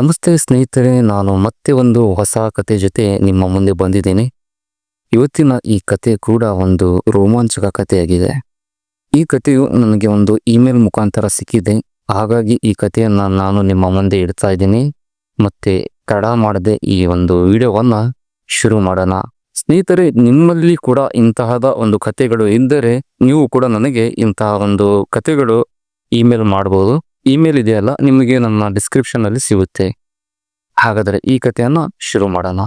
ನಮಸ್ತೆ ಸ್ನೇಹಿತರೆ, ನಾನು ಮತ್ತೆ ಒಂದು ಹೊಸ ಕತೆ ಜೊತೆ ನಿಮ್ಮ ಮುಂದೆ ಬಂದಿದ್ದೀನಿ. ಇವತ್ತಿನ ಈ ಕತೆ ಕೂಡ ಒಂದು ರೋಮಾಂಚಕ ಕಥೆಯಾಗಿದೆ ಈ ಕಥೆಯು ನನಗೆ ಒಂದು ಇಮೇಲ್ ಮುಖಾಂತರ ಸಿಕ್ಕಿದೆ. ಹಾಗಾಗಿ ಈ ಕಥೆಯನ್ನು ನಾನು ನಿಮ್ಮ ಮುಂದೆ ಇಡ್ತಾ ಇದ್ದೀನಿ. ಮತ್ತೆ ತಡ ಮಾಡದೆ ಈ ಒಂದು ವಿಡಿಯೋವನ್ನು ಶುರು ಮಾಡೋಣ. ಸ್ನೇಹಿತರೆ, ನಿಮ್ಮಲ್ಲಿ ಕೂಡ ಇಂತಹದ ಒಂದು ಕಥೆಗಳು ಇದ್ದರೆ, ನೀವು ಕೂಡ ನನಗೆ ಇಂತಹ ಒಂದು ಕಥೆಗಳು ಇಮೇಲ್ ಮಾಡಬಹುದು ಇಮೇಲ್ ಇದೆಯಲ್ಲ, ನಿಮಗೆ ನನ್ನ ಡಿಸ್ಕ್ರಿಪ್ಷನ್ ಅಲ್ಲಿ ಸಿಗುತ್ತೆ. ಹಾಗಾದರೆ ಈ ಕಥೆಯನ್ನು ಶುರು ಮಾಡೋಣ.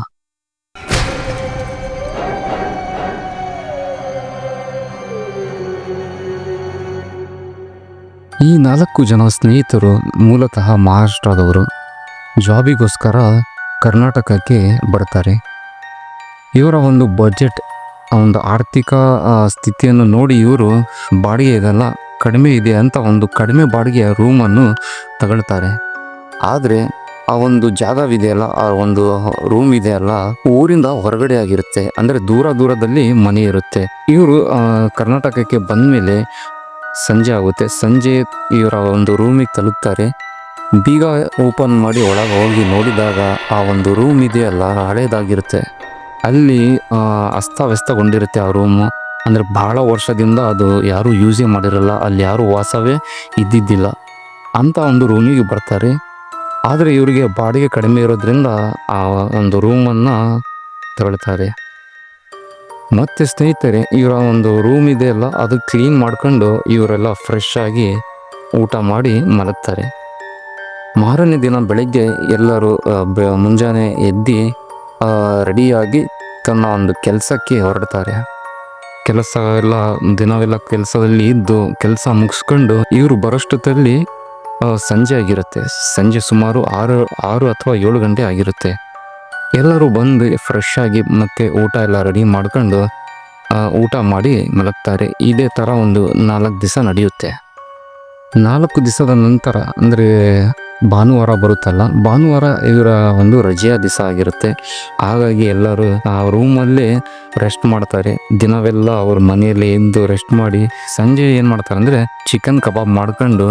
ಈ ನಾಲ್ಕು ಜನ ಸ್ನೇಹಿತರು, ಮೂಲತಃ ಮಹಾರಾಷ್ಟ್ರದವರು, ಜಾಬಿಗೋಸ್ಕರ ಕರ್ನಾಟಕಕ್ಕೆ ಬರ್ತಾರೆ. ಇವರ ಒಂದು ಬಜೆಟ್ ಒಂದು ಆರ್ಥಿಕ ಸ್ಥಿತಿಯನ್ನು ನೋಡಿ ಇವರು ಬಾಡಿಗೆ ಇದೆಲ್ಲ ಕಡಿಮೆ ಇದೆ ಅಂತ ಒಂದು ಕಡಿಮೆ ಬಾಡಿಗೆಯ ರೂಮನ್ನು ತಗೊಳ್ತಾರೆ. ಆದರೆ ಆ ಒಂದು ಜಾಗವಿದೆಯಲ್ಲ ಆ ಒಂದು ರೂಮ್ ಇದೆಯಲ್ಲ ಊರಿಂದ ಹೊರಗಡೆ ಆಗಿರುತ್ತೆ. ಅಂದರೆ ದೂರ ದೂರದಲ್ಲಿ ಮನೆ ಇರುತ್ತೆ. ಇವರು ಕರ್ನಾಟಕಕ್ಕೆ ಬಂದ ಮೇಲೆ ಸಂಜೆ ಆಗುತ್ತೆ. ಸಂಜೆ ಇವರ ಒಂದು ರೂಮಿಗೆ ತಲುಪ್ತಾರೆ. ಬೀಗ ಓಪನ್ ಮಾಡಿ ಒಳಗೆ ಹೋಗಿ ನೋಡಿದಾಗ ಆ ಒಂದು ರೂಮ್ ಇದೆಯಲ್ಲ ಹಳೇದಾಗಿರುತ್ತೆ. ಅಲ್ಲಿ ಅಸ್ತವ್ಯಸ್ತಗೊಂಡಿರುತ್ತೆ ಆ ರೂಮು ಅಂದರೆ ಬಹಳ ವರ್ಷದಿಂದ ಅದು ಯಾರೂ ಯೂಸೇ ಮಾಡಿರಲ್ಲ, ಅಲ್ಲಿ ಯಾರೂ ವಾಸವೇ ಇದ್ದಿದ್ದಿಲ್ಲ ಅಂತ ಒಂದು ರೂಮಿಗೆ ಬರ್ತಾರೆ. ಆದರೆ ಇವರಿಗೆ ಬಾಡಿಗೆ ಕಡಿಮೆ ಇರೋದ್ರಿಂದ ಆ ಒಂದು ರೂಮನ್ನು ತಗೊಳ್ತಾರೆ. ಮತ್ತು ಸ್ನೇಹಿತರೆ, ಇವರ ಒಂದು ರೂಮ್ ಇದೆಯಲ್ಲ ಅದು ಕ್ಲೀನ್ ಮಾಡ್ಕೊಂಡು ಇವರೆಲ್ಲ ಫ್ರೆಶ್ ಆಗಿ ಊಟ ಮಾಡಿ ಮಲಗ್ತಾರೆ. ಮಾರನೇ ದಿನ ಬೆಳಗ್ಗೆ ಎಲ್ಲರೂ ಮುಂಜಾನೆ ಎದ್ದು ರೆಡಿಯಾಗಿ ತನ್ನ ಒಂದು ಕೆಲಸಕ್ಕೆ ಹೊರಡ್ತಾರೆ. ಕೆಲಸ ಎಲ್ಲ ದಿನವೆಲ್ಲ ಕೆಲಸದಲ್ಲಿ ಇದ್ದು ಕೆಲಸ ಮುಗಿಸ್ಕೊಂಡು ಇವರು ಬರೋಷ್ಟೊತ್ತಲ್ಲಿ ಸಂಜೆ ಆಗಿರುತ್ತೆ. ಸಂಜೆ ಸುಮಾರು ಆರು ಆರು ಅಥವಾ ಏಳು ಗಂಟೆ ಆಗಿರುತ್ತೆ. ಎಲ್ಲರೂ ಬಂದು ಫ್ರೆಶ್ ಆಗಿ ಮತ್ತೆ ಊಟ ಎಲ್ಲ ರೆಡಿ ಮಾಡ್ಕೊಂಡು ಊಟ ಮಾಡಿ ಮಲಗ್ತಾರೆ. ಇದೇ ಥರ ಒಂದು ನಾಲ್ಕು ದಿವಸ ನಡೆಯುತ್ತೆ. ನಾಲ್ಕು ದಿವಸದ ನಂತರ ಅಂದರೆ ಭಾನುವಾರ ಬರುತ್ತಲ್ಲ. ಭಾನುವಾರ ಇವರ ಒಂದು ರಜೆಯ ದಿವಸ ಆಗಿರುತ್ತೆ. ಹಾಗಾಗಿ ಎಲ್ಲರೂ ಆ ರೂಮಲ್ಲಿ ರೆಸ್ಟ್ ಮಾಡ್ತಾರೆ. ದಿನವೆಲ್ಲ ಅವ್ರ ಮನೆಯಲ್ಲಿ ಎದ್ದು ರೆಸ್ಟ್ ಮಾಡಿ ಸಂಜೆ ಏನು ಮಾಡ್ತಾರೆ ಅಂದರೆ ಚಿಕನ್ ಕಬಾಬ್ ಮಾಡ್ಕೊಂಡು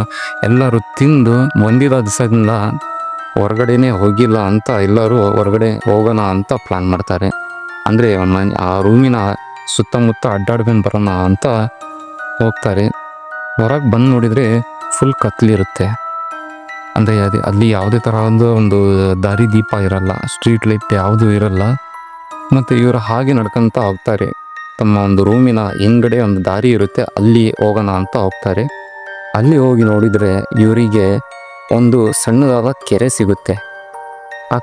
ಎಲ್ಲರೂ ತಿಂದು ಒಂದಿದ ದಿವಸದಿಂದ ಹೊರಗಡೆನೆ ಹೋಗಿಲ್ಲ ಅಂತ ಎಲ್ಲರೂ ಹೊರಗಡೆ ಹೋಗೋಣ ಅಂತ ಪ್ಲಾನ್ ಮಾಡ್ತಾರೆ. ಅಂದರೆ ಆ ರೂಮಿನ ಸುತ್ತಮುತ್ತ ಅಡ್ಡಾಡ್ಕೊಂಡು ಬರೋಣ ಅಂತ ಹೋಗ್ತಾರೆ. ಹೊರಗೆ ಬಂದು ನೋಡಿದರೆ ಫುಲ್ ಕತ್ಲಿರುತ್ತೆ. ಅಂದರೆ ಅದೇ, ಅಲ್ಲಿ ಯಾವುದೇ ಥರ ಒಂದು ದಾರಿ ದೀಪ ಇರಲ್ಲ ಸ್ಟ್ರೀಟ್ ಲೈಟ್ ಯಾವುದೂ ಇರಲ್ಲ. ಮತ್ತು ಇವರು ಹಾಗೆ ನಡ್ಕೊಂತ ಹೋಗ್ತಾರೆ. ತಮ್ಮ ಒಂದು ರೂಮಿನ ಹಿಂದ್ಗಡೆ ಒಂದು ದಾರಿ ಇರುತ್ತೆ, ಅಲ್ಲಿ ಹೋಗೋಣ ಅಂತ ಹೋಗ್ತಾರೆ. ಅಲ್ಲಿ ಹೋಗಿ ನೋಡಿದರೆ ಇವರಿಗೆ ಒಂದು ಸಣ್ಣದಾದ ಕೆರೆ ಸಿಗುತ್ತೆ. ಆ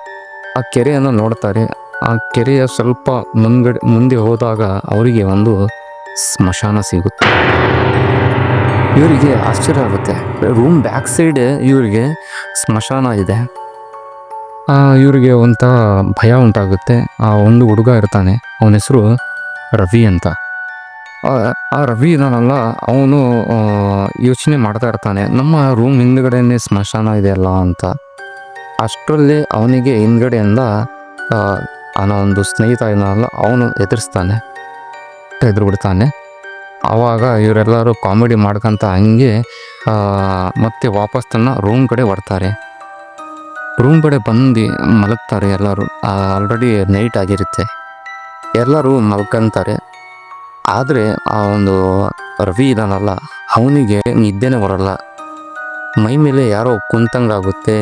ಆ ಕೆರೆಯನ್ನು ನೋಡ್ತಾರೆ. ಆ ಕೆರೆಯ ಸ್ವಲ್ಪ ಮುಂದ್ಗಡೆ, ಮುಂದೆ ಹೋದಾಗ ಅವರಿಗೆ ಒಂದು ಸ್ಮಶಾನ ಸಿಗುತ್ತೆ. ಇವರಿಗೆ ಆಶ್ಚರ್ಯ ಆಗುತ್ತೆ. ರೂಮ್ ಬ್ಯಾಕ್ ಸೈಡ್ ಇವರಿಗೆ ಸ್ಮಶಾನ ಇದೆ. ಇವರಿಗೆ ಒಂಥ ಭಯ ಉಂಟಾಗುತ್ತೆ. ಆ ಒಂದು ಹುಡುಗ ಇರ್ತಾನೆ. ಅವನ ಹೆಸರು ರವಿ ಅಂತ. ಆ ರವಿ ಇದಾನಲ್ಲ, ಅವನು ಯೋಚನೆ ಮಾಡ್ತಾ ಇರ್ತಾನೆ. ನಮ್ಮ ರೂಮ್ ಹಿಂದ್ಗಡೆನೆ ಸ್ಮಶಾನ ಇದೆಯಲ್ಲ ಅಂತ. ಅಷ್ಟರಲ್ಲಿ ಅವನಿಗೆ ಹಿಂದ್ಗಡೆಯಿಂದ ಅವನ ಒಂದು ಸ್ನೇಹಿತ ಇದ್ದಾನಲ್ಲ ಅವನು ಎದುರಿಸ್ತಾನೆ. ಎದುರು ಬಿಡ್ತಾನೆ ಆವಾಗ ಇವರೆಲ್ಲರೂ ಕಾಮಿಡಿ ಮಾಡ್ಕೊಂತ ಹಂಗೆ ಮತ್ತೆ ವಾಪಸ್ ತನ್ನ ರೂಮ್ ಕಡೆ ಬರ್ತಾರೆ. ರೂಮ್ ಕಡೆ ಬಂದು ಮಲಗ್ತಾರೆ ಎಲ್ಲರೂ. ಆಲ್ರೆಡಿ ನೈಟ್ ಆಗಿರುತ್ತೆ. ಎಲ್ಲರೂ ಮಲ್ಕೊಂತಾರೆ. ಆದರೆ ಆ ಒಂದು ರವಿ ಇದಾನಲ್ಲ, ಅವನಿಗೆ ನಿದ್ದೆನೇ ಬರಲ್ಲ. ಮೈ ಮೇಲೆ ಯಾರೋ ಕುಂತಂಗಾಗುತ್ತೆ,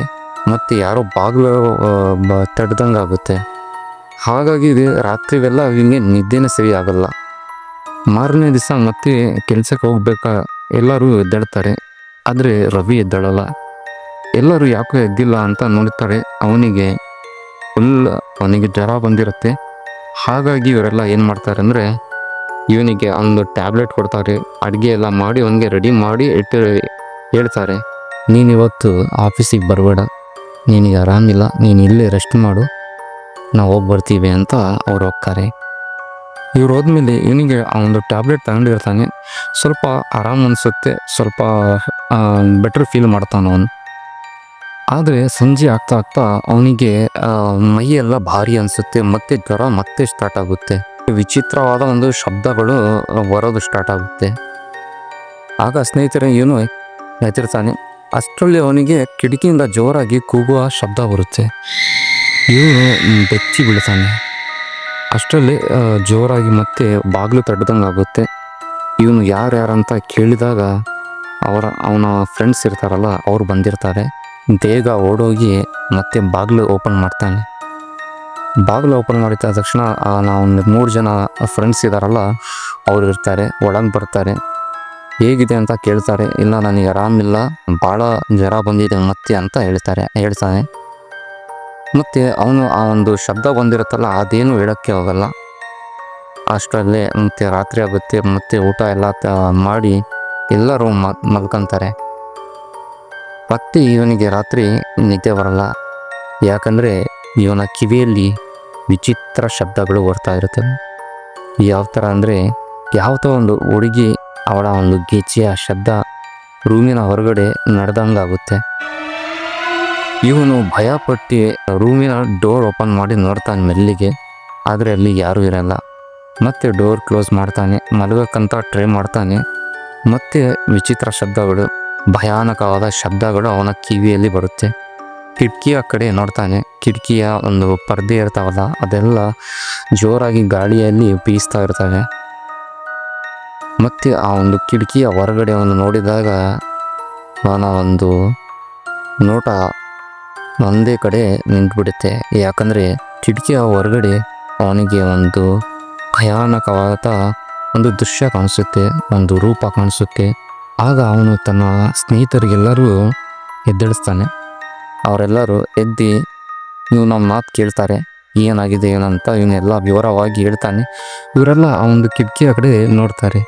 ಮತ್ತು ಯಾರೋ ಬಾಗಿಲು ತಡ್ದಂಗಾಗುತ್ತೆ. ಹಾಗಾಗಿ ರಾತ್ರಿವೆಲ್ಲ ಇವನಿಗೆ ನಿದ್ದೆನೇ ಸರಿ ಆಗಲ್ಲ. ಮಾರನೇ ದಿವಸ ಮತ್ತೆ ಕೆಲಸಕ್ಕೆ ಹೋಗ್ಬೇಕಾ ಎಲ್ಲರೂ ಎದ್ದಾಡ್ತಾರೆ ಆದರೆ ರವಿ ಎದ್ದಾಳಲ್ಲ. ಎಲ್ಲರೂ ಯಾಕೋ ಎದ್ದಿಲ್ಲ ಅಂತ ನೋಡ್ತಾರೆ, ಅವನಿಗೆ ಫುಲ್ ಅವನಿಗೆ ಜ್ವರ ಬಂದಿರುತ್ತೆ. ಹಾಗಾಗಿ ಇವರೆಲ್ಲ ಏನು ಮಾಡ್ತಾರೆ ಅಂದರೆ, ಇವನಿಗೆ ಒಂದು ಟ್ಯಾಬ್ಲೆಟ್ ಕೊಡ್ತಾರೆ, ಅಡುಗೆ ಎಲ್ಲ ಮಾಡಿ ಅವನಿಗೆ ರೆಡಿ ಮಾಡಿ ಇಟ್ಟು ಹೇಳ್ತಾರೆ. ನೀನು ಇವತ್ತು ಆಫೀಸಿಗೆ ಬರಬೇಡ ನಿನಗೆ ಆರಾಮಿಲ್ಲ, ನೀನು ಇಲ್ಲೇ ರೆಸ್ಟ್ ಮಾಡು, ನಾವು ಹೋಗಿ ಬರ್ತೀವಿ ಅಂತ ಅವ್ರು ಹೋಗ್ತಾರೆ ಇವ್ರು ಹೋದ್ಮೇಲೆ ಇವನಿಗೆ ಆ ಒಂದು ಟ್ಯಾಬ್ಲೆಟ್ ತಗೊಂಡಿರ್ತಾನೆ, ಸ್ವಲ್ಪ ಆರಾಮ್ ಅನಿಸುತ್ತೆ, ಸ್ವಲ್ಪ ಬೆಟರ್ ಫೀಲ್ ಮಾಡ್ತಾನೆ ಅವನು. ಆದರೆ ಸಂಜೆ ಆಗ್ತಾ ಆಗ್ತಾ ಅವನಿಗೆ ಮೈಯೆಲ್ಲ ಭಾರಿ ಅನಿಸುತ್ತೆ, ಮತ್ತೆ ಜ್ವರ ಮತ್ತೆ ಸ್ಟಾರ್ಟ್ ಆಗುತ್ತೆ. ವಿಚಿತ್ರವಾದ ಒಂದು ಶಬ್ದಗಳು ಬರೋದು ಸ್ಟಾರ್ಟ್ ಆಗುತ್ತೆ. ಆಗ ಸ್ನೇಹಿತರ, ಏನು ಹೆದರ್ತಾನೆ ಅಷ್ಟರಲ್ಲಿ ಅವನಿಗೆ ಕಿಟಕಿಯಿಂದ ಜೋರಾಗಿ ಕೂಗುವ ಶಬ್ದ ಬರುತ್ತೆ. ಇವನು ಬೆಚ್ಚಿ ಬೀಳ್ತಾನೆ. ಅಷ್ಟರಲ್ಲಿ ಜೋರಾಗಿ ಮತ್ತೆ ಬಾಗಿಲು ತಡ್ದಂಗೆ ಆಗುತ್ತೆ. ಇವನು ಅಂತ ಕೇಳಿದಾಗ ಅವರ, ಅವನ ಫ್ರೆಂಡ್ಸ್ ಇರ್ತಾರಲ್ಲ, ಅವ್ರು ಬಂದಿರ್ತಾರೆ. ಬೇಗ ಓಡೋಗಿ ಮತ್ತೆ ಬಾಗಿಲು ಓಪನ್ ಮಾಡ್ತಾನೆ. ಬಾಗಿಲು ಓಪನ್ ಮಾಡಿದ ತಕ್ಷಣ ನಾವು ಮೂರು ಜನ ಫ್ರೆಂಡ್ಸ್ ಇದ್ದಾರಲ್ಲ ಅವ್ರು ಇರ್ತಾರೆ, ಒಳಗೆ ಬರ್ತಾರೆ. ಹೇಗಿದೆ ಅಂತ ಕೇಳ್ತಾರೆ. ಇಲ್ಲ, ನನಗೆ ಆರಾಮಿಲ್ಲ ಭಾಳ ಜ್ವರ ಬಂದಿದೆ ಮತ್ತೆ ಅಂತ ಹೇಳ್ತಾರೆ, ಹೇಳ್ತಾನೆ. ಮತ್ತು ಅವನು ಆ ಒಂದು ಶಬ್ದ ಬಂದಿರುತ್ತಲ್ಲ, ಅದೇನು ಹೇಳೋಕ್ಕೆ ಹೋಗಲ್ಲ. ಅಷ್ಟರಲ್ಲೇ ಮತ್ತೆ ರಾತ್ರಿ ಆಗುತ್ತೆ, ಮತ್ತೆ ಊಟ ಎಲ್ಲ ಮಾಡಿ ಎಲ್ಲರೂ ಮಲ್ಕೊಂತಾರೆ. ಮತ್ತೆ ಇವನಿಗೆ ರಾತ್ರಿ ನಿದ್ದೆ ಬರಲ್ಲ. ಯಾಕಂದರೆ ಇವನ ಕಿವಿಯಲ್ಲಿ ವಿಚಿತ್ರ ಶಬ್ದಗಳು ಬರ್ತಾ ಇರುತ್ತೆ. ಯಾವ ಥರ ಅಂದರೆ ಯಾವುದೋ ಒಂದು ಹುಡುಗಿ ಅವಳ ಒಂದು ಗೆಜ್ಜೆಯ ಶಬ್ದ ರೂಮಿನ ಹೊರಗಡೆ ನಡೆದಂಗಾಗುತ್ತೆ. ಇವನು ಭಯಪಟ್ಟು ರೂಮಿನ ಡೋರ್ ಓಪನ್ ಮಾಡಿ ನೋಡ್ತಾನೆ ಮೆಲ್ಲಿಗೆ, ಆದರೆ ಅಲ್ಲಿ ಯಾರೂ ಇರಲ್ಲ. ಮತ್ತೆ ಡೋರ್ ಕ್ಲೋಸ್ ಮಾಡ್ತಾನೆ, ಮಲಗಕ್ಕಂತ ಟ್ರೈ ಮಾಡ್ತಾನೆ. ಮತ್ತೆ ವಿಚಿತ್ರ ಶಬ್ದಗಳು, ಭಯಾನಕವಾದ ಶಬ್ದಗಳು ಅವನ ಕಿವಿಯಲ್ಲಿ ಬರುತ್ತೆ. ಕಿಟಕಿಯ ಕಡೆ ನೋಡ್ತಾನೆ, ಕಿಟಕಿಯ ಒಂದು ಪರ್ದೆ ಇರ್ತಾವಲ್ಲ, ಅದೆಲ್ಲ ಜೋರಾಗಿ ಗಾಳಿಯಲ್ಲಿ ಬೀಸ್ತಾ ಇರ್ತವೆ. ಮತ್ತು ಆ ಒಂದು ಕಿಟಕಿಯ ಹೊರಗಡೆ ಅವನು ನೋಡಿದಾಗ ಅವನ ಒಂದು ನೋಟ ಒಂದೇ ಕಡೆ ನಿಂತ್ಬಿಡುತ್ತೆ. ಯಾಕಂದರೆ ಕಿಟಕಿಯ ಹೊರಗಡೆ ಅವನಿಗೆ ಒಂದು ಭಯಾನಕವಾದ ಒಂದು ದೃಶ್ಯ ಕಾಣಿಸುತ್ತೆ, ಒಂದು ರೂಪ ಕಾಣಿಸುತ್ತೆ. ಆಗ ಅವನು ತನ್ನ ಸ್ನೇಹಿತರಿಗೆಲ್ಲರೂ ಎದ್ದೇಳಿಸ್ತಾನೆ. ಅವರೆಲ್ಲರೂ ಎದ್ದು ಇವು ನಮ್ಮ ಮಾತು ಕೇಳ್ತಾರೆ. ಏನಾಗಿದೆ ಏನಂತ ಇವನ್ನೆಲ್ಲ ವಿವರವಾಗಿ ಹೇಳ್ತಾನೆ. ಇವರೆಲ್ಲ ಆ ಒಂದು ಕಿಟಕಿಯ ಕಡೆ ನೋಡ್ತಾರೆ.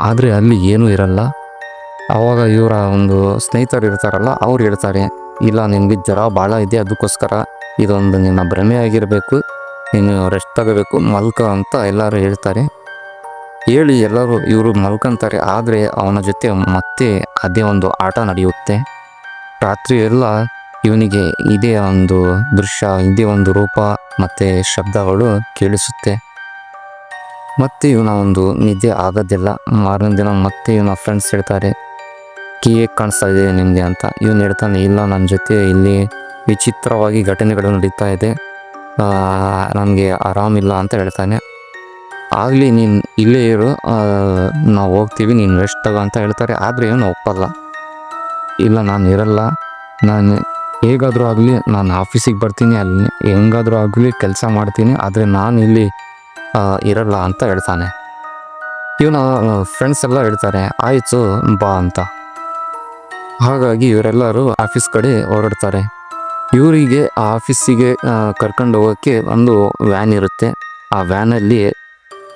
ಆದರೆ ಅಲ್ಲಿ ಏನೂ ಇರಲ್ಲ. ಆವಾಗ ಇವರ ಒಂದು ಸ್ನೇಹಿತರು ಇರ್ತಾರಲ್ಲ ಅವ್ರು ಹೇಳ್ತಾರೆ. ಇಲ್ಲ ನಿನಗೆ ಜ್ವರ ಭಾಳ ಇದೆ ಅದಕ್ಕೋಸ್ಕರ ಇದೊಂದು ನಿನ್ನ ಭ್ರಮೆ ಆಗಿರಬೇಕು. ನೀನು ರೆಸ್ಟ್ ತಗೋಬೇಕು, ಮಲ್ಕ ಅಂತ ಎಲ್ಲರೂ ಹೇಳ್ತಾರೆ. ಹೇಳಿ ಎಲ್ಲರೂ ಇವರು ಮಲ್ಕೊಂತಾರೆ, ಆದರೆ ಅವನ ಜೊತೆ ಮತ್ತೆ ಅದೇ ಒಂದು ಆಟ ನಡೆಯುತ್ತೆ. ರಾತ್ರಿ ಎಲ್ಲ ಇವನಿಗೆ ಇದೇ ಒಂದು ದೃಶ್ಯ, ಇದೇ ಒಂದು ರೂಪ ಮತ್ತು ಶಬ್ದಗಳು ಕೇಳಿಸುತ್ತೆ. ಮತ್ತೆ ಇವನ ಒಂದು ನಿದ್ದೆ ಆಗೋದಿಲ್ಲ. ಮಾರನೇ ದಿನ ಮತ್ತೆ ಇವನ ಫ್ರೆಂಡ್ಸ್ ಹೇಳ್ತಾರೆ ಹೇಗೆ ಕಾಣಿಸ್ತಾ ಇದೆ ನಿಮಗೆ ಅಂತ. ಇವನು ಹೇಳ್ತಾನೆ ಇಲ್ಲ ನನ್ನ ಜೊತೆ ಇಲ್ಲಿ ವಿಚಿತ್ರವಾಗಿ ಘಟನೆಗಳು ನಡೀತಾ ಇದೆ. ನನಗೆ ಆರಾಮಿಲ್ಲ ಅಂತ ಹೇಳ್ತಾನೆ. ಆಗಲಿ ನೀನು ಇಲ್ಲೇ ಇರು ನಾವು ಹೋಗ್ತೀವಿ, ನೀನು ರೆಸ್ಟ್ ತಗೋ ಅಂತ ಹೇಳ್ತಾರೆ. ಆದರೆ ಏನು ಒಪ್ಪಲ್ಲ. ಇಲ್ಲ, ನಾನು ಇರಲ್ಲ. ನಾನು ಹೇಗಾದರೂ ಆಗಲಿ ನಾನು ಆಫೀಸಿಗೆ ಬರ್ತೀನಿ, ಅಲ್ಲಿ ಹೆಂಗಾದರೂ ಆಗಲಿ ಕೆಲಸ ಮಾಡ್ತೀನಿ, ಆದರೆ ನಾನು ಇಲ್ಲಿ ಇರಲ್ಲ ಅಂತ ಹೇಳ್ತಾನೆ. ಇವನ ಫ್ರೆಂಡ್ಸ್ ಎಲ್ಲ ಹೇಳ್ತಾರೆ, ಆಯಿತು, ಬಾ ಅಂತ. ಹಾಗಾಗಿ ಇವರೆಲ್ಲರೂ ಆಫೀಸ್ ಕಡೆ ಹೊರಡ್ತಾರೆ. ಇವರಿಗೆ ಆ ಆಫೀಸಿಗೆ ಕರ್ಕೊಂಡು ಹೋಗೋಕ್ಕೆ ಒಂದು ವ್ಯಾನ್ ಇರುತ್ತೆ. ಆ ವ್ಯಾನಲ್ಲಿ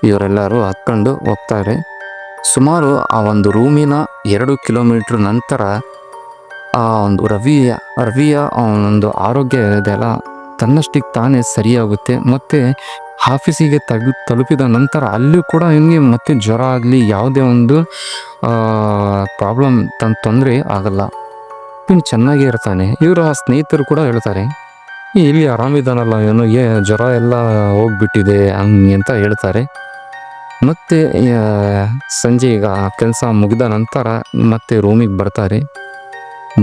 ಇವರೆಲ್ಲರೂ ಹತ್ಕೊಂಡು ಹೋಗ್ತಾರೆ. ಸುಮಾರು ಆ ಒಂದು ರೂಮಿನ ಎರಡು ಕಿಲೋಮೀಟ್ರ್ ನಂತರ ಆ ಒಂದು ರವಿಯ ರವಿಯ ಒಂದು ಆರೋಗ್ಯ ಇದೆಲ್ಲ ತನ್ನಷ್ಟಿಗೆ ತಾನೇ ಸರಿಯಾಗುತ್ತೆ. ಮತ್ತು ಆಫೀಸಿಗೆ ತಗ್ ತಲುಪಿದ ನಂತರ ಅಲ್ಲೂ ಕೂಡ ಇವನಿಗೆ ಮತ್ತೆ ಜ್ವರ ಆಗಲಿ ಯಾವುದೇ ಒಂದು ಪ್ರಾಬ್ಲಮ್ ತನ್ನ ತೊಂದರೆ ಆಗಲ್ಲ. ಇವನು ಚೆನ್ನಾಗೇ ಇರ್ತಾನೆ. ಇವರ ಸ್ನೇಹಿತರು ಕೂಡ ಹೇಳ್ತಾರೆ ಇಲ್ಲಿ ಆರಾಮಿದ್ದಾನಲ್ಲ ಇವನು ಏ ಜ್ವರ ಎಲ್ಲ ಹೋಗ್ಬಿಟ್ಟಿದೆ ಹಂಗೆ ಅಂತ ಹೇಳ್ತಾರೆ. ಮತ್ತೆ ಆ, ಸಂಜೆ ಈಗ ಕೆಲಸ ಮುಗಿದ ನಂತರ ಮತ್ತೆ ರೂಮಿಗೆ ಬರ್ತಾರೆ.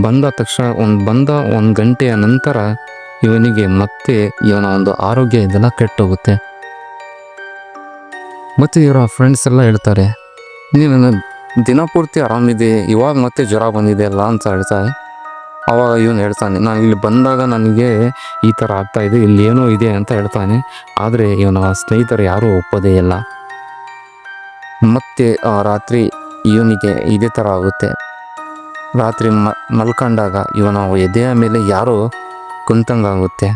ಬಂದ ತಕ್ಷಣ ಒಂದು ಬಂದ ಒಂದು ಗಂಟೆಯ ನಂತರ ಇವನಿಗೆ ಮತ್ತೆ ಇವನ ಒಂದು ಆರೋಗ್ಯ ಇದೆಲ್ಲ ಕೆಟ್ಟೋಗುತ್ತೆ. ಮತ್ತೆ ಇವರ ಫ್ರೆಂಡ್ಸ್ ಎಲ್ಲ ಹೇಳ್ತಾರೆ, ನೀನು ದಿನಪೂರ್ತಿ ಆರಾಮಿದೆ ಇವಾಗ ಮತ್ತೆ ಜ್ವರ ಬಂದಿದೆ ಅಲ್ಲ? ಅಂತ ಹೇಳ್ತಾರೆ. ಅವಾಗ ಇವನು ಹೇಳ್ತಾನೆ, ನಾನು ಇಲ್ಲಿ ಬಂದಾಗ ನನಗೆ ಈ ಥರ ಆಗ್ತಾ ಇದೆ, ಇಲ್ಲಿ ಏನೋ ಇದೆ ಅಂತ ಹೇಳ್ತಾನೆ. ಆದರೆ ಇವನ ಸ್ನೇಹಿತರು ಯಾರೂ ಒಪ್ಪೋದೇ ಇಲ್ಲ. ಮತ್ತೆ ಆ ರಾತ್ರಿ ಇವನಿಗೆ ಇದೇ ಥರ ಆಗುತ್ತೆ. ರಾತ್ರಿ ಮಲ್ಕೊಂಡಾಗ ಇವನ ಎದೆಯ ಮೇಲೆ ಯಾರೋ ಕುಂತಂಗಾಗುತ್ತೆ.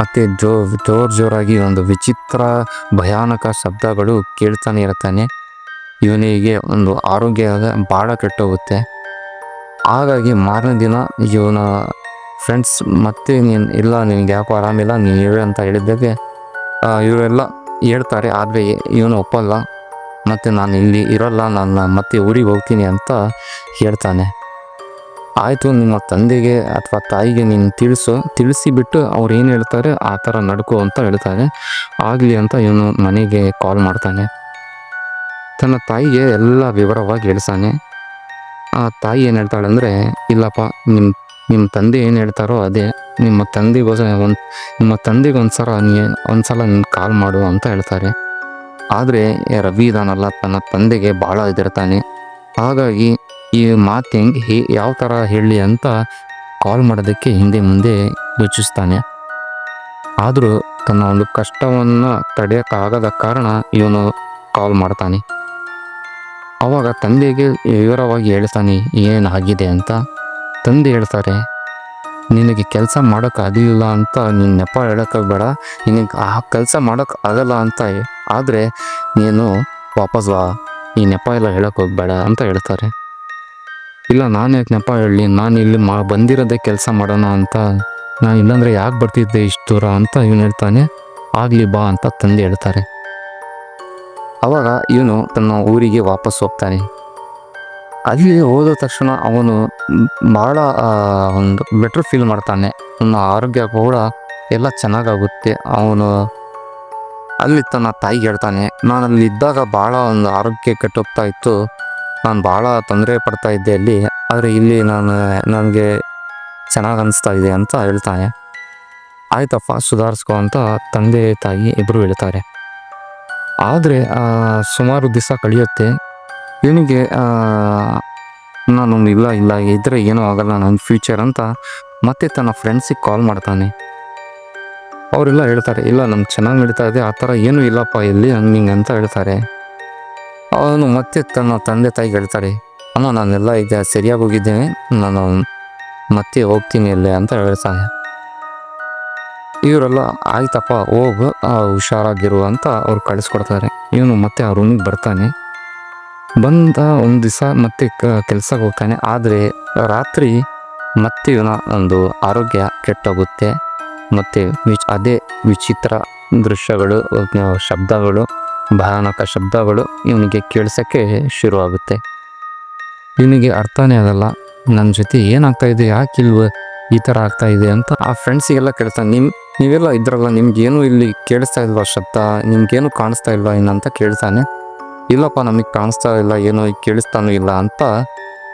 ಮತ್ತೆ ಜೋ ಜೋರ್ ಜೋರಾಗಿ ಒಂದು ವಿಚಿತ್ರ, ಭಯಾನಕ ಶಬ್ದಗಳು ಕೇಳ್ತಾನೆ ಇರ್ತಾನೆ. ಇವನಿಗೆ ಒಂದು ಆರೋಗ್ಯ ಭಾಳ ಕೆಟ್ಟೋಗುತ್ತೆ. ಹಾಗಾಗಿ ಮಾರನೇ ದಿನ ಇವನ ಫ್ರೆಂಡ್ಸ್ ಮತ್ತೆ ನೀನು, ಇಲ್ಲ, ನಿನಗೆ ಯಾಕೋ ಆರಾಮಿಲ್ಲ, ನೀನು ಹೇಳು ಅಂತ ಹೇಳಿದ್ದಾಗೆ ಇವರೆಲ್ಲ ಹೇಳ್ತಾರೆ, ಆದರೆ ಇವನು ಒಪ್ಪಲ್ಲ. ಮತ್ತು ನಾನು ಇಲ್ಲಿ ಇರೋಲ್ಲ, ನಾನು ಮತ್ತೆ ಊರಿಗೆ ಹೋಗ್ತೀನಿ ಅಂತ ಹೇಳ್ತಾನೆ. ಆಯಿತು, ನಿಮ್ಮ ತಂದೆಗೆ ಅಥವಾ ತಾಯಿಗೆ ನೀನು ತಿಳಿಸು, ತಿಳಿಸಿಬಿಟ್ಟು ಅವ್ರು ಏನು ಹೇಳ್ತಾರೆ, ಆ ಥರ ನಡ್ಕೋ ಅಂತ ಹೇಳ್ತಾರೆ. ಆಗಲಿ ಅಂತ ಇವನು ಮನೆಗೆ ಕಾಲ್ ಮಾಡ್ತಾನೆ. ತನ್ನ ತಾಯಿಗೆ ಎಲ್ಲ ವಿವರವಾಗಿ ಹೇಳ್ತಾನೆ ಆ ತಾಯಿ ಏನು ಹೇಳ್ತಾಳೆ ಅಂದರೆ, ಇಲ್ಲಪ್ಪ ನಿಮ್ಮ ನಿಮ್ಮ ತಂದೆ ಏನು ಹೇಳ್ತಾರೋ ಅದೇ. ನಿಮ್ಮ ತಂದೆಗೋಸ್ಕರ ಒಂದು, ನಿಮ್ಮ ತಂದೆಗೆ ಒಂದ್ಸಲ ನೀ, ಒಂದ್ಸಲ ನೀನು ಕಾಲ್ ಮಾಡು ಅಂತ ಹೇಳ್ತಾರೆ. ಆದರೆ ರವಿ ಇದಾನಲ್ಲ, ತನ್ನ ತಂದೆಗೆ ಭಾಳ ಇದಿರ್ತಾನೆ. ಹಾಗಾಗಿ ಈ ಮಾತು ಹೆಂಗೆ ಹೇ, ಯಾವ ಥರ ಹೇಳಲಿ ಅಂತ ಕಾಲ್ ಮಾಡೋದಕ್ಕೆ ಹಿಂದೆ ಮುಂದೆ ಯೋಚಿಸ್ತಾನೆ. ಆದರೂ ತನ್ನ ಒಂದು ಕಷ್ಟವನ್ನು ತಡೆಯೋಕ್ಕಾಗದ ಕಾರಣ ಇವನು ಕಾಲ್ ಮಾಡ್ತಾನೆ. ಆವಾಗ ತಂದೆಗೆ ವಿವರವಾಗಿ ಹೇಳ್ತಾನೆ ಏನಾಗಿದೆ ಅಂತ? ತಂದೆ ಹೇಳ್ತಾರೆ, ನಿನಗೆ ಕೆಲಸ ಮಾಡೋಕೆ ಆಗಲಿಲ್ಲ ಅಂತ, ನೀನು ನೆಪ ಹೇಳೋಕ್ಕಾಗಬೇಡ ನಿನಗೆ ಆ ಕೆಲಸ ಮಾಡೋಕೆ ಆಗಲ್ಲ ಅಂತ ಆದರೆ ನೀನು ವಾಪಸ್ ಬಾ ಈ ನೆಪ ಎಲ್ಲ ಹೇಳೋಕೆ ಹೋಗ್ಬೇಡ, ಅಂತ ಹೇಳ್ತಾರೆ. ಇಲ್ಲ, ನಾನು ಯಾಕೆ ನೆಪ ಹೇಳಿ? ನಾನು ಇಲ್ಲಿ ಮಾ, ಬಂದಿರೋದೇ ಕೆಲಸ ಮಾಡೋಣ ಅಂತ. ನಾನು ಇಲ್ಲಾಂದರೆ ಯಾಕೆ ಬರ್ತಿದ್ದೆ ಇಷ್ಟು ದೂರ ಅಂತ ಇವನು ಹೇಳ್ತಾನೆ, ಆಗಲಿ ಬಾ ಅಂತ ತಂದೆ ಹೇಳ್ತಾರೆ. ಆವಾಗ ಇವನು ತನ್ನ ಊರಿಗೆ ವಾಪಸ್ ಹೋಗ್ತಾನೆ. ಅಲ್ಲಿ ಹೋದ ತಕ್ಷಣ ಅವನು ಭಾಳ ಒಂದು ಬೆಟ್ರ್ ಫೀಲ್ ಮಾಡ್ತಾನೆ. ಅವನ ಆರೋಗ್ಯ ಕೂಡ ಎಲ್ಲ ಚೆನ್ನಾಗಾಗುತ್ತೆ. ಅವನು ಅಲ್ಲಿ ತನ್ನ ತಾಯಿಗೆ ಹೇಳ್ತಾನೆ ನಾನು ಅಲ್ಲಿ ಇದ್ದಾಗ ಭಾಳ ಒಂದು ಆರೋಗ್ಯ ಕೆಟ್ಟೋಗ್ತಾ ಇತ್ತು. ನಾನು ಭಾಳ ತೊಂದರೆ ಪಡ್ತಾ ಇದ್ದೆ ಅಲ್ಲಿ, ಆದರೆ ಇಲ್ಲಿ ನಾನು, ನನಗೆ ಚೆನ್ನಾಗಿ ಅನಿಸ್ತಾ ಇದೆ ಅಂತ ಹೇಳ್ತಾನೆ. ಆಯ್ತಪ್ಪ, ಸುಧಾರಿಸ್ಕೊ ಅಂತ ತಂದೆ, ತಾಯಿ ಇಬ್ಬರು ಹೇಳ್ತಾರೆ. ಆದರೆ ಸುಮಾರು ದಿವಸ ಕಳೆಯುತ್ತೆ. ಇವನಿಗೆ ನಾನು ಇಲ್ಲ ಇಲ್ಲ ಇದ್ದರೆ ಏನೂ ಆಗಲ್ಲ ನನ್ನ ಫ್ಯೂಚರ್ ಅಂತ ಮತ್ತೆ ತನ್ನ ಫ್ರೆಂಡ್ಸಿಗೆ ಕಾಲ್ ಮಾಡ್ತಾನೆ. ಅವರೆಲ್ಲ ಹೇಳ್ತಾರೆ, ಇಲ್ಲ, ನಮ್ಗೆ ಚೆನ್ನಾಗಿ ನಡೀತಾ ಇದೆ, ಆ ಥರ ಏನೂ ಇಲ್ಲಪ್ಪ ಇಲ್ಲಿ, ಹಂಗೆ ಹಿಂಗೆ ಅಂತ ಹೇಳ್ತಾರೆ. ಅವನು ಮತ್ತೆ ತನ್ನ ತಂದೆ ತಾಯಿಗೆ ಹೇಳ್ತಾರೆ ಅಣ್ಣ, ನಾನೆಲ್ಲ ಈಗ ಸರಿಯಾಗಿ ಹೋಗಿದ್ದೇನೆ. ನಾನು ಮತ್ತೆ ಹೋಗ್ತೀನಿ ಅಲ್ಲೇ ಅಂತ ಹೇಳ್ತಾನೆ. ಇವರೆಲ್ಲ, ಆಯ್ತಪ್ಪ, ಹೋಗು. ಹುಷಾರಾಗಿರು ಅಂತ ಅವ್ರು ಕಳಿಸ್ಕೊಡ್ತಾರೆ. ಇವನು ಮತ್ತೆ ಆ ರೂಮಿಗೆ ಬರ್ತಾನೆ. ಬಂದ ಒಂದು ದಿವಸ ಮತ್ತೆ ಕೆಲ್ಸಕ್ಕೆ ಹೋಗ್ತಾನೆ. ಆದರೆ ರಾತ್ರಿ ಮತ್ತೆ ಇವನ ಒಂದು ಆರೋಗ್ಯ ಕೆಟ್ಟೋಗುತ್ತೆ. ಮತ್ತು ವಿಚ್, ಅದೇ ವಿಚಿತ್ರ ದೃಶ್ಯಗಳು, ಶಬ್ದಗಳು ಭಯಾನಕ ಶಬ್ದಗಳು ಇವನಿಗೆ ಕೇಳಿಸೋಕ್ಕೆ ಶುರುವಾಗುತ್ತೆ. ಇವನಿಗೆ ಅರ್ಥನೇ ಆಗಲ್ಲ ನನ್ನ ಜೊತೆ ಏನಾಗ್ತಾ ಇದೆ, ಯಾಕೆ ಇಲ್ವ, ಈ ಥರ ಆಗ್ತಾ ಇದೆ ಅಂತ ಆ ಫ್ರೆಂಡ್ಸಿಗೆಲ್ಲ ಕೇಳ್ತಾನೆ. ನಿಮ್ಮ ನೀವೆಲ್ಲ ಇದ್ರಲ್ಲ ನಿಮ್ಗೇನು ಇಲ್ಲಿ ಕೇಳಿಸ್ತಾ ಇಲ್ವಾ ಶಬ್ದ ನಿಮ್ಗೇನು ಕಾಣಿಸ್ತಾ ಇಲ್ವಾ ಅಂತ ಕೇಳ್ತಾನೆ. ಇಲ್ಲಪ್ಪ, ನಮಗೆ ಕಾಣಿಸ್ತಾ ಇಲ್ಲ, ಏನೋ ಕೇಳಿಸ್ತಾನೂ ಇಲ್ಲ ಅಂತ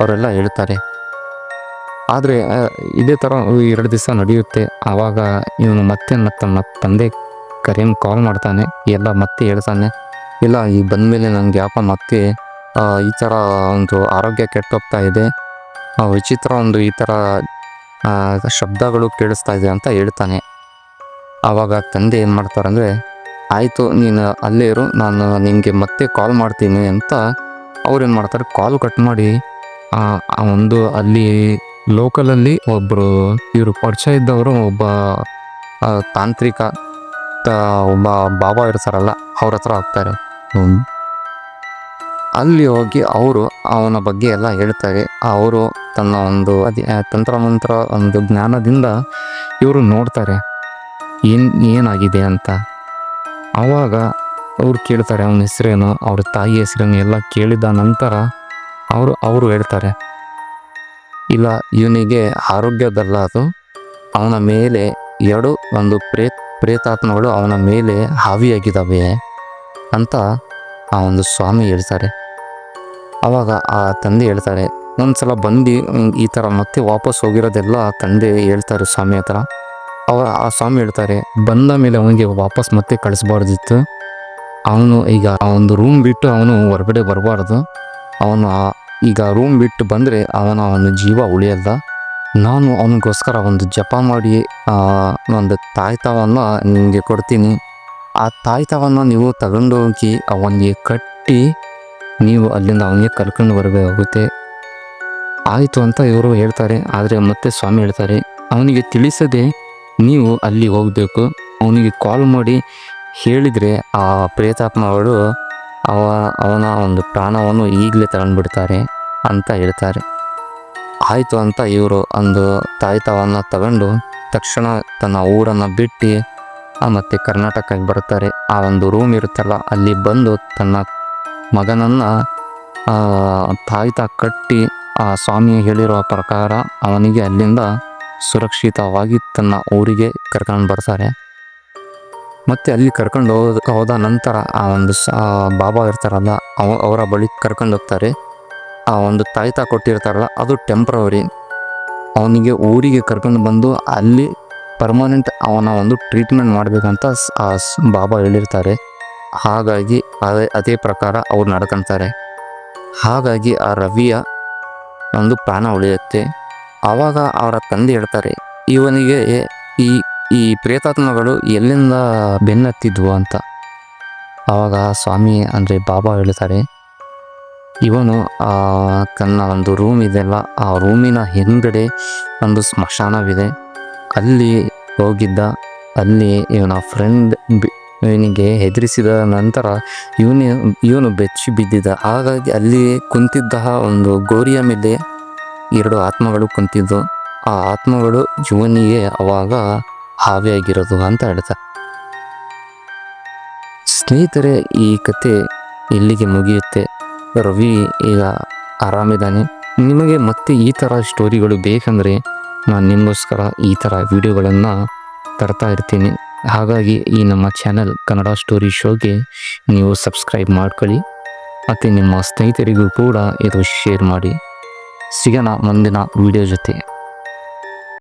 ಅವರೆಲ್ಲ ಹೇಳ್ತಾರೆ. ಆದರೆ ಇದೇ ಥರ ಎರಡು ದಿವಸ ನಡೆಯುತ್ತೆ. ಆವಾಗ ಇವನು ಮತ್ತೆ ತನ್ನ ತಂದೆ ಕರೆಯನ್ನು ಕಾಲ್ ಮಾಡ್ತಾನೆ. ಎಲ್ಲ ಮತ್ತೆ ಹೇಳ್ತಾನೆ. ಇಲ್ಲ, ಈ ಬಂದ ಮೇಲೆ ನನಗೆ ಯಾಕೋ ಮತ್ತೆ ಈ ಥರ ಒಂದು ಆರೋಗ್ಯ ಕೆಟ್ಟೋಗ್ತಾ ಇದೆ ವಿಚಿತ್ರ ಒಂದು ಈ ಥರ ಶಬ್ದಗಳು ಕೇಳಿಸ್ತಾ ಇದೆ ಅಂತ ಹೇಳ್ತಾನೆ ಆವಾಗ ತಂದೆ ಏನು ಮಾಡ್ತಾರೆ ಅಂದರೆ, ಆಯಿತು, ನೀನು ಅಲ್ಲೇ ಇರು, ನಾನು ನಿನಗೆ ಮತ್ತೆ ಕಾಲ್ ಮಾಡ್ತೀನಿ ಅಂತ ಅವ್ರೇನು ಮಾಡ್ತಾರೆ ಕಾಲ್ ಕಟ್ ಮಾಡಿ ಒಂದು ಅಲ್ಲಿ ಲೋಕಲಲ್ಲಿ ಒಬ್ಬರು ಇವರು ಪರಿಚಯ ಇದ್ದವರು ಒಬ್ಬ ತಾಂತ್ರಿಕ ಒಬ್ಬ ಬಾಬಾ ಇರ್ತಾರಲ್ಲ, ಅವ್ರ ಹತ್ರ ಹೋಗ್ತಾರೆ. ಅಲ್ಲಿ ಹೋಗಿ ಅವರು ಅವನ ಬಗ್ಗೆ ಎಲ್ಲ ಹೇಳ್ತಾರೆ. ಅವರು ತನ್ನ ಒಂದು ಅದೇ ತಂತ್ರಮಂತ್ರ ಒಂದು ಜ್ಞಾನದಿಂದ ಇವರು ನೋಡ್ತಾರೆ. ಏನು, ಏನಾಗಿದೆ ಅಂತ. ಆವಾಗ ಅವ್ರು ಕೇಳ್ತಾರೆ ಅವನ ಹೆಸರೇನು, ಅವ್ರ ತಾಯಿ ಹೆಸರೇನು ಎಲ್ಲ ಕೇಳಿದ ನಂತರ ಅವರು ಅವರು ಹೇಳ್ತಾರೆ. ಇಲ್ಲ, ಇವನಿಗೆ ಆರೋಗ್ಯದಲ್ಲ ಅದು. ಅವನ ಮೇಲೆ ಎರಡು, ಒಂದು ಪ್ರೇತ್, ಪ್ರೇತಾತ್ಮಗಳು ಅವನ ಮೇಲೆ ಹಾವಿಯಾಗಿದ್ದಾವೆ ಅಂತ ಆ ಒಂದು ಸ್ವಾಮಿ ಹೇಳ್ತಾರೆ. ಆವಾಗ ಆ ತಂದೆ ಹೇಳ್ತಾರೆ ಒಂದ್ಸಲ ಬಂದು ಹ್ಮ್, ಈ ಥರ ಮತ್ತೆ ವಾಪಸ್ ಹೋಗಿರೋದೆಲ್ಲ ತಂದೆ ಹೇಳ್ತಾರೆ ಸ್ವಾಮಿ ಹತ್ರ. ಅವ ಆ ಸ್ವಾಮಿ ಹೇಳ್ತಾರೆ ಬಂದ ಮೇಲೆ ಅವನಿಗೆ ವಾಪಸ್ ಮತ್ತೆ ಕಳಿಸ್ಬಾರ್ದಿತ್ತು. ಅವನು ಈಗ ಆ ಒಂದು ರೂಮ್ ಬಿಟ್ಟು ಅವನು ಹೊರಗಡೆ ಬರಬಾರ್ದು. ಅವನು ಈಗ ರೂಮ್ ಬಿಟ್ಟು ಬಂದರೆ ಅವನ ಒಂದು ಜೀವ ಉಳಿಯಲ್ಲ. ನಾನು ಅವನಿಗೋಸ್ಕರ ಒಂದು ಜಪ ಮಾಡಿ ಒಂದು ತಾಯ್ತವನ್ನು ನಿಮಗೆ ಕೊಡ್ತೀನಿ. ಆ ತಾಯ್ತವನ್ನು ನೀವು ತಗೊಂಡು ಹೋಗಿ ಅವನಿಗೆ ಕಟ್ಟಿ ನೀವು ಅಲ್ಲಿಂದ ಅವನಿಗೆ ಕರ್ಕೊಂಡು ಬರಬೇಕಾಗುತ್ತೆ. ಆಯಿತು ಅಂತ ಇವರು ಹೇಳ್ತಾರೆ. ಆದರೆ ಮತ್ತೆ ಸ್ವಾಮಿ ಹೇಳ್ತಾರೆ, ಅವನಿಗೆ ತಿಳಿಸದೆ ನೀವು ಅಲ್ಲಿ ಹೋಗಬೇಕು. ಅವನಿಗೆ ಕಾಲ್ ಮಾಡಿ ಹೇಳಿದರೆ ಆ ಪ್ರೇತಾತ್ಮ ಅವಳು ಅವ, ಅವನ ಒಂದು ಪ್ರಾಣವನ್ನು ಈಗಲೇ ತಗೊಂಡ್ಬಿಡ್ತಾರೆ ಅಂತ ಹೇಳ್ತಾರೆ. ಆಯಿತು ಅಂತ ಇವರು ಒಂದು ತಾಯ್ತವನ್ನು ತಗೊಂಡು ತಕ್ಷಣ ತನ್ನ ಊರನ್ನು ಬಿಟ್ಟು ಮತ್ತೆ ಕರ್ನಾಟಕಕ್ಕೆ ಬರ್ತಾರೆ ಆ ಒಂದು ರೂಮ್ ಇರುತ್ತಲ್ಲ, ಅಲ್ಲಿ ಬಂದು ತನ್ನ ಮಗನನ್ನು ತಾಯ್ತ ಕಟ್ಟಿ, ಆ ಸ್ವಾಮಿ ಹೇಳಿರುವ ಪ್ರಕಾರ ಅವನಿಗೆ ಅಲ್ಲಿಂದ ಸುರಕ್ಷಿತವಾಗಿ ತನ್ನ ಊರಿಗೆ ಕರ್ಕೊಂಡು ಬರ್ತಾರೆ. ಮತ್ತೆ ಅಲ್ಲಿ ಕರ್ಕೊಂಡು ಹೋದ ಹೋದ ನಂತರ ಆ ಒಂದು ಬಾಬಾ ಇರ್ತಾರಲ್ಲ, ಅವ, ಅವರ ಬಳಿ ಕರ್ಕೊಂಡು ಹೋಗ್ತಾರೆ. ಆ ಒಂದು ತಾಯ್ತ ಕೊಟ್ಟಿರ್ತಾರಲ್ಲ, ಅದು ಟೆಂಪ್ರವರಿ ಅವನಿಗೆ ಊರಿಗೆ ಕರ್ಕೊಂಡು ಬಂದು ಅಲ್ಲಿ ಪರ್ಮನೆಂಟ್ ಅವನ ಒಂದು ಟ್ರೀಟ್ಮೆಂಟ್ ಮಾಡಬೇಕಂತ ಬಾಬಾ ಹೇಳಿರ್ತಾರೆ. ಹಾಗಾಗಿ ಅದೇ ಅದೇ ಪ್ರಕಾರ ಅವ್ರು ನಡ್ಕೊಂತಾರೆ. ಹಾಗಾಗಿ ಆ ರವಿಯ ಒಂದು ಪ್ರಾಣ ಉಳಿಯುತ್ತೆ. ಆವಾಗ ಅವರ ತಂದೆ ಹೇಳ್ತಾರೆ, ಇವನಿಗೆ ಈ ಈ ಪ್ರೇತಾತ್ಮಗಳು ಎಲ್ಲಿಂದ ಬೆನ್ನತ್ತಿದ್ವು ಅಂತ? ಆವಾಗ ಸ್ವಾಮಿ ಅಂದರೆ ಬಾಬಾ ಹೇಳ್ತಾರೆ, ಇವನು ತನ್ನ ಒಂದು ರೂಮ್ ಇದೆಯಲ್ಲ ಆ ರೂಮಿನ ಹಿಂದ್ಗಡೆ ಒಂದು ಸ್ಮಶಾನವಿದೆ. ಅಲ್ಲಿ ಹೋಗಿದ್ದ, ಅಲ್ಲಿ ಇವನ ಫ್ರೆಂಡ್ ಇವನಿಗೆ ಹೆದರಿಸಿದ ನಂತರ ಇವನು ಇವನು ಬೆಚ್ಚಿ ಬಿದ್ದಿದ್ದ. ಹಾಗಾಗಿ ಅಲ್ಲಿ ಕುಂತಿದ್ದ ಒಂದು ಗೋರಿಯ ಮೇಲೆ ಎರಡು ಆತ್ಮಗಳು ಕುಂತಿದ್ದು. ಆ ಆತ್ಮಗಳು ಇವನಿಗೆ ಅವಾಗ ಹಾವಿಯಾಗಿರೋದು ಅಂತ ಹೇಳ್ತಾರೆ ಸ್ನೇಹಿತರೆ, ಈ ಕತೆ ಇಲ್ಲಿಗೆ ಮುಗಿಯುತ್ತೆ. ರವಿ ಈಗ ಆರಾಮಿದ್ದಾನೆ. ನಿಮಗೆ ಮತ್ತೆ ಈ ಥರ ಸ್ಟೋರಿಗಳು ಬೇಕಂದರೆ ನಾನು ನಿಮಗೋಸ್ಕರ ಈ ಥರ ವಿಡಿಯೋಗಳನ್ನು ತರ್ತಾ ಇರ್ತೀನಿ. ಹಾಗಾಗಿ ಈ ನಮ್ಮ ಚಾನಲ್ ಕನ್ನಡ ಸ್ಟೋರಿ ಶೋಗೆ ನೀವು ಸಬ್ಸ್ಕ್ರೈಬ್ ಮಾಡ್ಕೊಳ್ಳಿ. ಮತ್ತು ನಿಮ್ಮ ಸ್ನೇಹಿತರಿಗೂ ಕೂಡ ಇದು ಶೇರ್ ಮಾಡಿ. ಸಿಗೋಣ ಮುಂದಿನ ವಿಡಿಯೋ ಜೊತೆ.